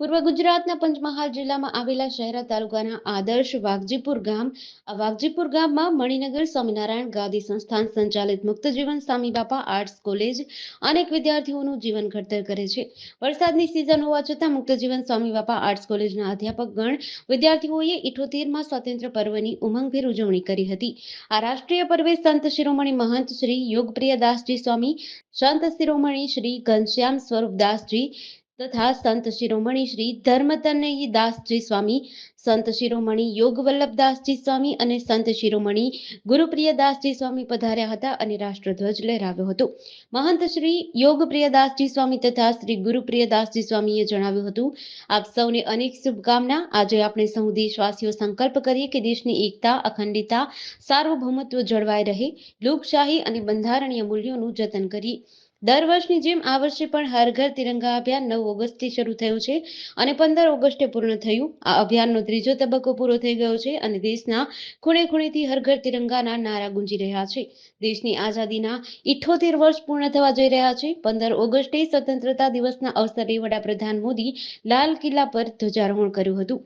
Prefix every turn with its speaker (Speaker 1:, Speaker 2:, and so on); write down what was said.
Speaker 1: પૂર્વ ગુજરાતના પંચમહાલ જિલ્લામાં આવેલા શહેરા તાલુકાના આદર્શ વાઘજીપુર ગામ વાઘજીપુર ગામમાં મણિનગર સ્વામિનારાયણ ગાદી સંસ્થાન સંચાલિત મુક્તજીવન સ્વામી બાપા આર્ટ્સ કોલેજ અનેક વિદ્યાર્થીઓનું જીવન ઘડતર કરે છે. વરસાદની સિઝન હોવા છતાં મુક્તજીવન સ્વામી બાપા આર્ટ્સ કોલેજના અધ્યાપક ગણ વિદ્યાર્થીઓએ ઇઠોતેરમાં સ્વાતંત્ર્ય પર્વની ઉમંગભેર ઉજવણી કરી હતી. આ રાષ્ટ્રીય પર્વે સંત શિરોમણી મહંત શ્રી યોગપ્રિયદાસજી સ્વામી, સંત શિરોમણી શ્રી ઘનશ્યામ સ્વરૂપદાસજી તથા સંત શિરોમણી શ્રી ધર્મતનયી દાસજી સ્વામી, સંત શિરોમણી યોગ સ્વામી અને સંત શિરોમણી ગુરુપ્રિયદાસજી સ્વામી પધાર્યા હતા અને રાષ્ટ્રધ્વજ લહેરાવ્યો હતો. મહંત શ્રી યોગપ્રિયદાસજી સ્વામી તથા શ્રી ગુરુપ્રિય દાસજી સ્વામીએ જણાવ્યું હતું, આપ સૌને અનેક શુભકામના. આજે આપણે સૌ દેશવાસીઓ સંકલ્પ કરીએ કે દેશની એકતા, અખંડિતતા, સાર્વભૌમત્વ જળવાઈ રહે. લોકશાહી અને બંધારણીય મૂલ્યોનું જતન કરીએ. દર વર્ષની જેમ આ વર્ષે પણ હર ઘર તિરંગા અભિયાન નવ ઓગસ્ટથી શરૂ થયું છે અને પંદર ઓગસ્ટે પૂર્ણ થયું. આ અભિયાનનો ત્રીજો તબક્કો પૂરો થઈ ગયો છે અને દેશના ખૂણે ખૂણેથી હર ઘર તિરંગાના નારા ગુંજી રહ્યા છે. દેશની આઝાદીના ઇઠોતેર વર્ષ પૂર્ણ થવા જઈ રહ્યા છે. પંદર ઓગસ્ટે સ્વતંત્રતા દિવસના અવસરે વડાપ્રધાન મોદી લાલ કિલ્લા પર ધ્વજારોહણ કર્યું હતું.